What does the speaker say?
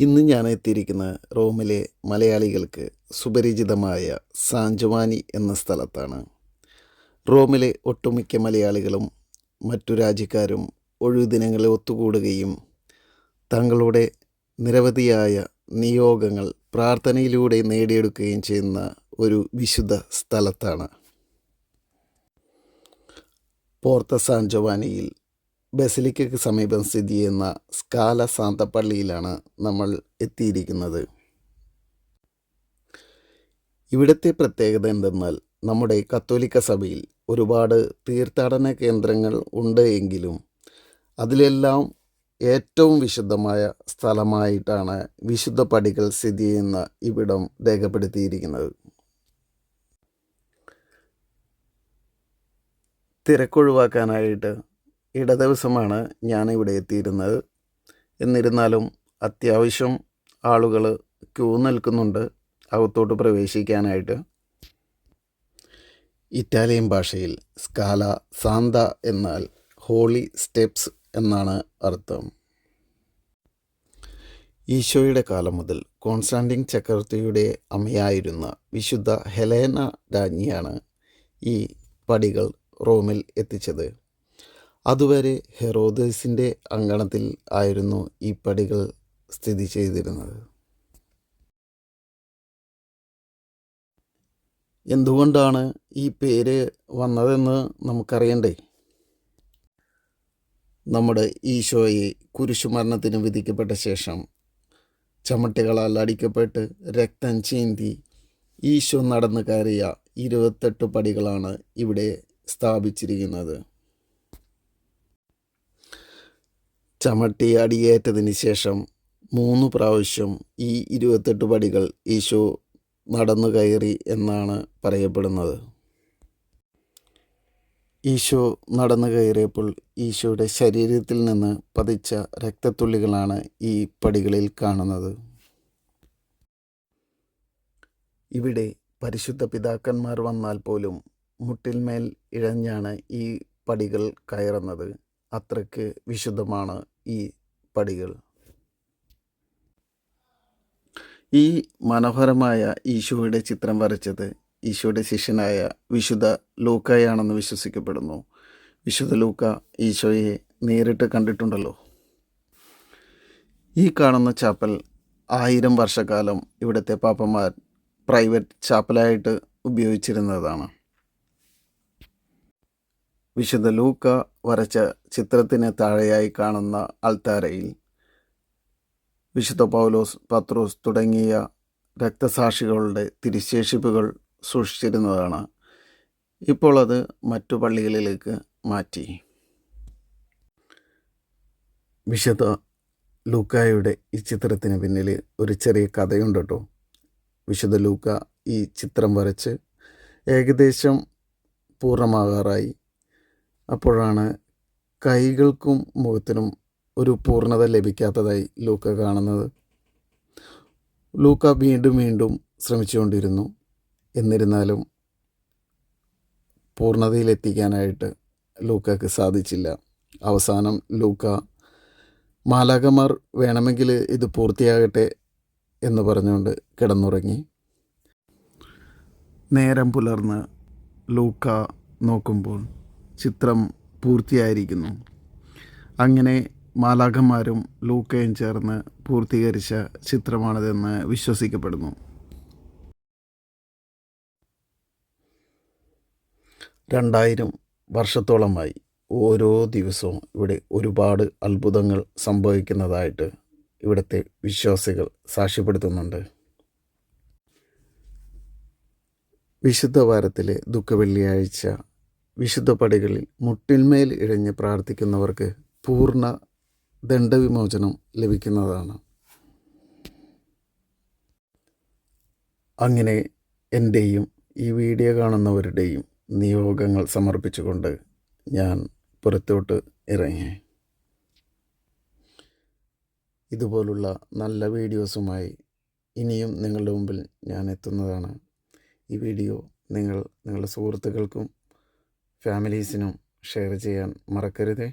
ഇന്ന് ഞാൻ എത്തിയിരിക്കുന്ന റോമിലെ മലയാളികൾക്ക് സുപരിചിതമായ സാഞ്ചുവാനി എന്ന സ്ഥലത്താണ്. റോമിലെ ഒട്ടുമിക്ക മലയാളികളും മറ്റു രാജ്യക്കാരും ഒഴിവുദിനങ്ങളെ ഒത്തുകൂടുകയും തങ്ങളുടെ നിരവധിയായ നിയോഗങ്ങൾ പ്രാർത്ഥനയിലൂടെ നേടിയെടുക്കുകയും ചെയ്യുന്ന ഒരു വിശുദ്ധ സ്ഥലത്താണ്. പോർത്ത സാഞ്ചോവാനിയിൽ ബസിലിക്കയ്ക്ക് സമീപം സ്ഥിതി ചെയ്യുന്ന സ്കാല സാന്തപ്പള്ളിയിലാണ് നമ്മൾ എത്തിയിരിക്കുന്നത്. ഇവിടുത്തെ പ്രത്യേകത എന്തെന്നാൽ നമ്മുടെ കത്തോലിക്ക സഭയിൽ ഒരുപാട് തീർത്ഥാടന കേന്ദ്രങ്ങൾ ഉണ്ട് എങ്കിലും അതിലെല്ലാം ഏറ്റവും വിശുദ്ധമായ സ്ഥലമായിട്ടാണ് വിശുദ്ധ പടികൾ സ്ഥിതി ചെയ്യുന്ന ഇവിടം രേഖപ്പെടുത്തിയിരിക്കുന്നത്. തിരക്കൊഴിവാക്കാനായിട്ട് ഇടദിവസമാണ് ഞാൻ ഇവിടെ എത്തിയിരുന്നത്. എന്നിരുന്നാലും അത്യാവശ്യം ആളുകൾ ക്യൂ നിൽക്കുന്നുണ്ട് അകത്തോട്ട് പ്രവേശിക്കാനായിട്ട്. ഇറ്റാലിയൻ ഭാഷയിൽ സ്കാല സാന്ത എന്നാൽ ഹോളി സ്റ്റെപ്സ് എന്നാണ് അർത്ഥം. ഈശോയുടെ കാലം മുതൽ കോൺസ്റ്റാന്റിൻ ചക്രവർത്തിയുടെ അമ്മയായിരുന്ന വിശുദ്ധ ഹെലേന രാജ്ഞിയാണ് ഈ പടികൾ റോമിൽ എത്തിച്ചത്. അതുവരെ ഹെറോദേസിന്റെ അങ്കണത്തിൽ ആയിരുന്നു ഈ പടികൾ സ്ഥിതി ചെയ്തിരുന്നത്. എന്തുകൊണ്ടാണ് ഈ പേര് വന്നതെന്ന് നമുക്കറിയണ്ടേ? നമ്മുടെ ഈശോയെ കുരിശുമരണത്തിന് വിധിക്കപ്പെട്ട ശേഷം ചമട്ടികളാൽ അടിക്കപ്പെട്ട് രക്തം ചീന്തി ഈശോ നടന്നു കയറിയ ഇരുപത്തെട്ട് പടികളാണ് ഇവിടെ സ്ഥാപിച്ചിരിക്കുന്നത്. ചമട്ടി അടിയേറ്റതിന് ശേഷം മൂന്ന് പ്രാവശ്യം ഈ ഇരുപത്തെട്ട് പടികൾ ഈശോ നടന്നു കയറി എന്നാണ് പറയപ്പെടുന്നത്. ഈശോ നടന്നു കയറിയപ്പോൾ ഈശോയുടെ ശരീരത്തിൽ നിന്ന് പതിച്ച രക്തത്തുള്ളികളാണ് ഈ പടികളിൽ കാണുന്നത്. ഇവിടെ പരിശുദ്ധ പിതാക്കന്മാർ വന്നാൽ പോലും മുട്ടിന്മേൽ ഇഴഞ്ഞാണ് ഈ പടികൾ കയറുന്നത്. അത്രയ്ക്ക് വിശുദ്ധമാണ് ഈ പടികൾ. ഈ മനോഹരമായ ഈശോയുടെ ചിത്രം വരച്ചത് ഈശോയുടെ ശിഷ്യനായ വിശുദ്ധ ലൂക്കയാണെന്ന് വിശ്വസിക്കപ്പെടുന്നു. വിശുദ്ധ ലൂക്ക ഈശോയെ നേരിട്ട് കണ്ടിട്ടുണ്ടല്ലോ. ഈ കാണുന്ന ചാപ്പൽ ആയിരം വർഷക്കാലം ഇവിടുത്തെ പാപ്പന്മാർ പ്രൈവറ്റ് ചാപ്പലായിട്ട് ഉപയോഗിച്ചിരുന്നതാണ്. വിശുദ്ധ ലൂക്ക വരച്ച ചിത്രത്തിന് താഴെയായി കാണുന്ന അൽത്താരയിൽ വിശുദ്ധ പൗലോസ് പത്രോസ് തുടങ്ങിയ രക്തസാക്ഷികളുടെ തിരിശേഷിപ്പുകൾ സൂക്ഷിച്ചിരുന്നതാണ്. ഇപ്പോൾ അത് മറ്റു പള്ളികളിലേക്ക് മാറ്റി. വിശുദ്ധ ലൂക്കായുടെ ഈ ചിത്രത്തിന് പിന്നിൽ ഒരു ചെറിയ കഥയുണ്ട് കേട്ടോ. വിശുദ്ധ ലൂക്ക ഈ ചിത്രം വരച്ച് ഏകദേശം പൂർണമാകാറായി. അപ്പോഴാണ് കൈകൾക്കും മുഖത്തിനും ഒരു പൂർണത ലഭിക്കാത്തതായി ലൂക്ക കാണുന്നത്. ലൂക്ക വീണ്ടും വീണ്ടും ശ്രമിച്ചുകൊണ്ടിരുന്നു. എന്നിരുന്നാലും പൂർണതയിലെത്തിക്കാനായിട്ട് ലൂക്കക്ക് സാധിച്ചില്ല. അവസാനം ലൂക്ക മാലാകമാർ വേണമെങ്കിൽ ഇത് പൂർത്തിയാകട്ടെ എന്ന് പറഞ്ഞുകൊണ്ട് കിടന്നുറങ്ങി. നേരം പുലർന്ന് ലൂക്ക നോക്കുമ്പോൾ ചിത്രം പൂർത്തിയായിരിക്കുന്നു. അങ്ങനെ മാലാഖന്മാരും ലൂക്കയും ചേർന്ന് പൂർത്തീകരിച്ച ചിത്രമാണിതെന്ന് വിശ്വസിക്കപ്പെടുന്നു. രണ്ടായിരം വർഷത്തോളമായി ഓരോ ദിവസവും ഇവിടെ ഒരുപാട് അത്ഭുതങ്ങൾ സംഭവിക്കുന്നതായിട്ട് ഇവിടുത്തെ വിശ്വാസികൾ സാക്ഷ്യപ്പെടുത്തുന്നുണ്ട്. വിശുദ്ധ വാരത്തിലെ ദുഃഖവെള്ളിയാഴ്ച വിശുദ്ധ പടികളിൽ മുട്ടിന്മേൽ ഇഴഞ്ഞ് പ്രാർത്ഥിക്കുന്നവർക്ക് പൂർണ ദണ്ഡവിമോചനം ലഭിക്കുന്നതാണ്. അങ്ങനെ എന്റെയും ഈ വീഡിയോ കാണുന്നവരുടെയും നിയോഗങ്ങൾ സമർപ്പിച്ചുകൊണ്ട് ഞാൻ പുറത്തോട്ട് ഇറങ്ങി. ഇതുപോലുള്ള നല്ല വീഡിയോസുമായി ഇനിയും നിങ്ങളുടെ മുമ്പിൽ ഞാൻ എത്തുന്നതാണ്. ഈ വീഡിയോ നിങ്ങൾ നിങ്ങളുടെ സുഹൃത്തുക്കൾക്കും ഫാമിലീസിനും ഷെയർ ചെയ്യാൻ മറക്കരുതേ.